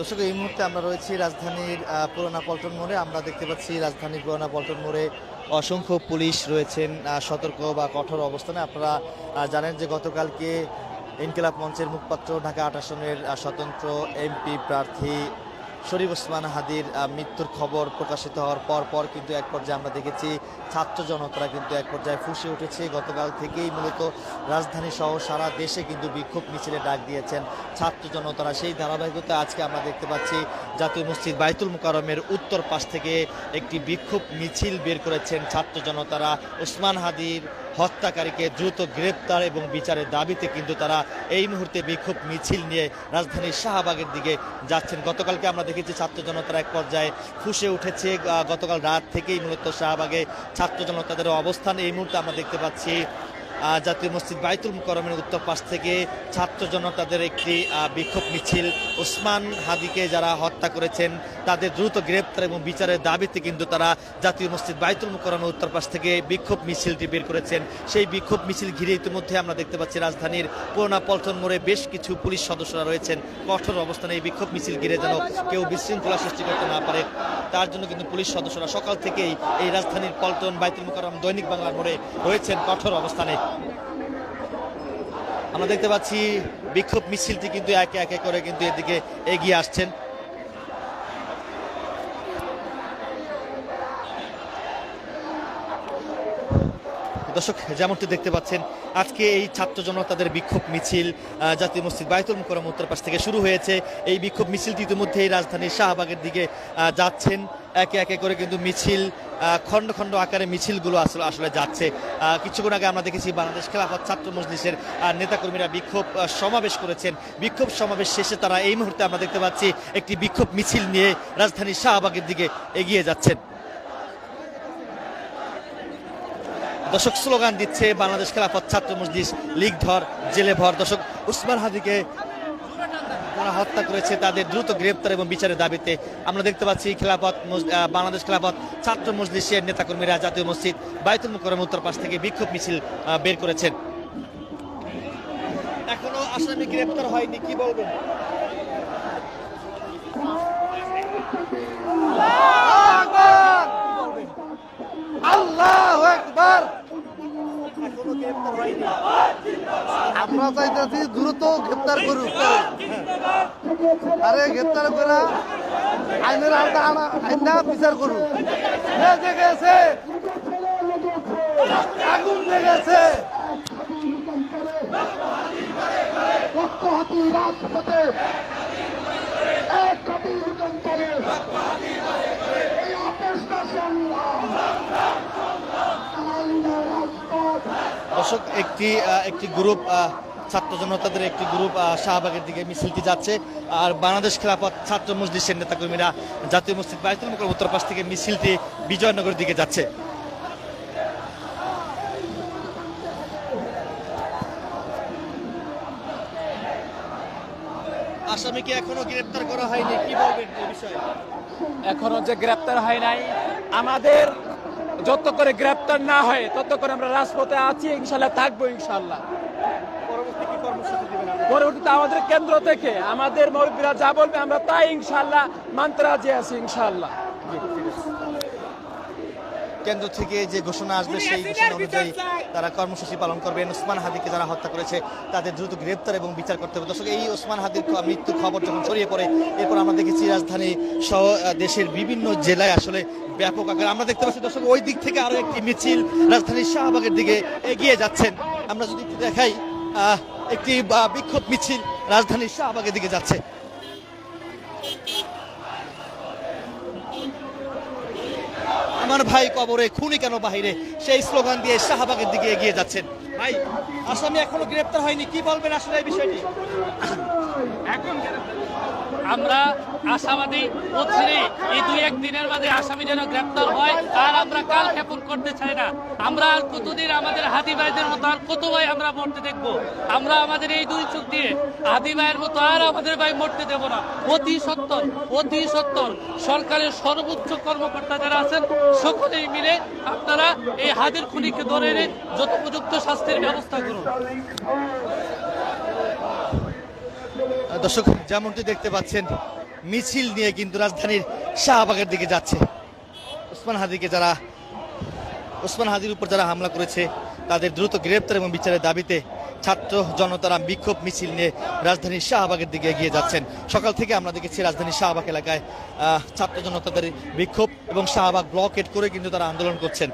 দর্শক, এই মুহূর্তে আমরা রয়েছি রাজধানীর পুরোনা পল্টন মোড়ে। আমরা দেখতে পাচ্ছি রাজধানীর পুরোনা পল্টন মোড়ে অসংখ্য পুলিশ রয়েছেন সতর্ক বা কঠোর অবস্থানে। আপনারা জানেন যে গতকালকে ইনকিলাব মঞ্চের মুখপাত্র ঢাকা আটাশনের স্বতন্ত্র এমপি প্রার্থী শরীফ ওসমান হাদির মৃত্যুর খবর প্রকাশিত হওয়ার পর পর কিন্তু এক পর্যায়ে আমরা দেখেছি ছাত্র জনতারা কিন্তু এক পর্যায়ে ফুসে উঠেছে। গতকাল থেকেই মূলত রাজধানী সহ সারা দেশে কিন্তু বিক্ষোভ মিছিলে ডাক দিয়েছেন ছাত্র জনতারা। সেই ধারাবাহিকতা আজকে আমরা দেখতে পাচ্ছি জাতীয় মসজিদ বাইতুল মুকাররমের উত্তর পাশ থেকে একটি বিক্ষোভ মিছিল বের করেছেন ছাত্র জনতারা। ওসমান হাদির হত্যাকারীকে দ্রুত গ্রেপ্তার এবং বিচারের দাবিতে কিন্তু তারা এই মুহূর্তে বিক্ষোভ মিছিল নিয়ে রাজধানীর শাহবাগের দিকে যাচ্ছেন। গতকালকে আমরা দেখেছি ছাত্র জনতারা এক পর্যায়ে ফুসে উঠেছে। গতকাল রাত থেকেই মূলত শাহবাগে ছাত্র জনতাদের অবস্থান। এই মুহূর্তে আমরা দেখতে পাচ্ছি জাতীয় মসজিদ বাইতুল মুকরমের উত্তর পাশ থেকে ছাত্র জনতাদের একটি বিক্ষোভ মিছিল। ওসমান হাদিকে যারা হত্যা করেছেন, তাদের দ্রুত গ্রেপ্তার এবং বিচারের দাবিতে কিন্তু তারা জাতীয় মসজিদ বাইতুল মুকরমের উত্তর পাশ থেকে বিক্ষোভ মিছিলটি বের করেছেন। সেই বিক্ষোভ মিছিল ঘিরে ইতিমধ্যে আমরা দেখতে পাচ্ছি রাজধানীর পুরোনা পল্টন মোড়ে বেশ কিছু পুলিশ সদস্যরা রয়েছেন। কঠোর অবস্থানে এই বিক্ষোভ মিছিল ঘিরে যেন কেউ বিশৃঙ্খলা সৃষ্টি করতে না পারে। তার জন্য কিন্তু পুলিশ সদস্যরা সকাল থেকেই এই রাজধানীর পল্টন বাইতুল মুকরম দৈনিক বাংলার মোড়ে রয়েছেন কঠোর অবস্থানে। আমরা দেখতে পাচ্ছি বিক্ষোভ মিছিলটি কিন্তু একে একে করে কিন্তু এদিকে এগিয়ে আসছেন। দর্শক, যেমনটি দেখতে পাচ্ছেন, আজকে এই ছাত্র জনতাদের বিক্ষোভ মিছিল জাতীয় মসজিদ বায়তুল মুকরম উত্তর পাশ থেকে শুরু হয়েছে। এই বিক্ষোভ মিছিলটি ইতিমধ্যেই রাজধানীর শাহবাগের দিকে যাচ্ছেন। একে একে করে কিন্তু মিছিল খণ্ড খণ্ড আকারে মিছিলগুলো আসলে আসলে যাচ্ছে। কিছুক্ষণ আগে আমরা দেখেছি বাংলাদেশ খেলাফত ছাত্র মজলিসের নেতাকর্মীরা বিক্ষোভ সমাবেশ করেছেন। বিক্ষোভ সমাবেশ শেষে তারা এই মুহূর্তে আমরা দেখতে পাচ্ছি, একটি বিক্ষোভ মিছিল নিয়ে রাজধানীর শাহবাগের দিকে এগিয়ে যাচ্ছেন। দর্শক স্লোগান দিচ্ছে, বাংলাদেশ খেলাফত ছাত্র মসজিদ, লীগ ধর, জেলে ভর। দর্শক, উসমান হাদিকে যারা হত্যা করেছে, তাদের দ্রুত গ্রেপ্তার এবং বিচারের দাবিতে আমরা দেখতে পাচ্ছি খেলাফত বাংলাদেশ খেলাফত ছাত্র মজলিসের নেতাকর্মীরা জাতীয় মসজিদ বাইতুল মুকরম উত্তর পাশ থেকে বিক্ষোভ মিছিল বের করেছেন। এখনও আসামি গ্রেপ্তার হয়নি, কি বলবেন? আল্লাহ একবার আমরা চাইতেছি দ্রুত গ্রেপ্তার করুক। আরে গ্রেপ্তার করে আইনের আওতা আনা, আইনা বিচার করুক। লেগে গেছে। আগুন লেগেছে রক্তহাতি রাজপথে দর্শক, একটি একটি গ্রুপ ছাত্র জনতাদের একটি গ্রুপ শাহবাগের দিকে মিছিলটি যাচ্ছে। আর বাংলাদেশ খেলাফত ছাত্র মজলিসের নেতাকর্মীরা জাতীয় মসজিদ বাইতুল মুকরম উত্তর পাশ থেকে মিছিলটি বিজয়নগরের দিকে যাচ্ছে। আসামিকে এখনও গ্রেপ্তার করা হয়নি, কি বলবেন এই বিষয়ে? এখনও যে গ্রেপ্তার হয় নাই, আমাদের যত করে গ্রেপ্তার না হয় তত করে আমরা রাজপথে আছি ইনশাল্লাহ থাকব ইনশাল্লাহ? পরবর্তীতে আমাদের কেন্দ্র থেকে আমাদের মৌলবীরা যা বলবে আমরা তাই ইনশাল্লাহ মানতে রাজি আছি ইনশাল্লাহ। কেন্দ্র থেকে যে ঘোষণা আসবে সেই ঘোষণা অনুযায়ী তারা কর্মসূচি পালন করবেন ওসমান হাদিকে যারা হত্যা করেছে তাদের দ্রুত গ্রেপ্তার এবং বিচার করতে হবে। দর্শক এই ওসমান হাদির মৃত্যুর খবর যখন ছড়িয়ে পড়ে এরপর আমরা দেখেছি রাজধানী সহ দেশের বিভিন্ন জেলায় আসলে ব্যাপক আকার আমরা দেখতে পাচ্ছি দর্শক ওই দিক থেকে আরও একটি মিছিল রাজধানীর শাহবাগের দিকে এগিয়ে যাচ্ছেন। আমরা যদি একটু দেখাই আহ, একটি বিক্ষোভ মিছিল রাজধানীর শাহবাগের দিকে যাচ্ছে। আমার ভাই কবরে, খুনি কেন বাহিরে? সেই স্লোগান দিয়ে শাহবাগের দিকে এগিয়ে যাচ্ছেন। ভাই, আসামি এখনও গ্রেপ্তার হয়নি, কি বলবেন আসলে এই বিষয়টি? এখন আমরা আশাবাদী অচিরে এই দুই এক দিনের মাঝে আসামি যেন গ্রেপ্তার হয়, আর আমরা কাল ক্ষেপণ করতে চাই না। আমরা আর কতদিন আমাদের হাতি ভাইদের মতো আর কত ভাই আমরা মরতে দেখব? আমরা আমাদের এই দুই চোখ দিয়ে হাতি ভাইয়ের মতো আর আমাদের ভাই মরতে দেব না। অতি সত্তর অতি সত্তর সরকারের সর্বোচ্চ কর্মকর্তা যারা আছেন, সকলেই মিলে আপনারা এই হাতির খুনিকে ধরে এনে যথোপযুক্ত শাস্তির ব্যবস্থা করুন। দর্শক যেমনটি দেখতে পাচ্ছেন, মিছিল নিয়ে কিন্তু রাজধানীর শাহবাগের দিকে যাচ্ছে। ওসমান হাদিকে যারা, ওসমান হাদির উপর যারা হামলা করেছে, তাদের দ্রুত গ্রেপ্তার এবং বিচারের দাবিতে ছাত্র জনতারা বিক্ষোভ মিছিল নিয়ে রাজধানীর শাহবাগের দিকে এগিয়ে যাচ্ছেন। সকাল থেকে আমরা দেখেছি রাজধানীর শাহবাগ এলাকায় ছাত্র জনতাদের বিক্ষোভ এবং শাহবাগ ব্লকেট করে কিন্তু তারা আন্দোলন করছেন।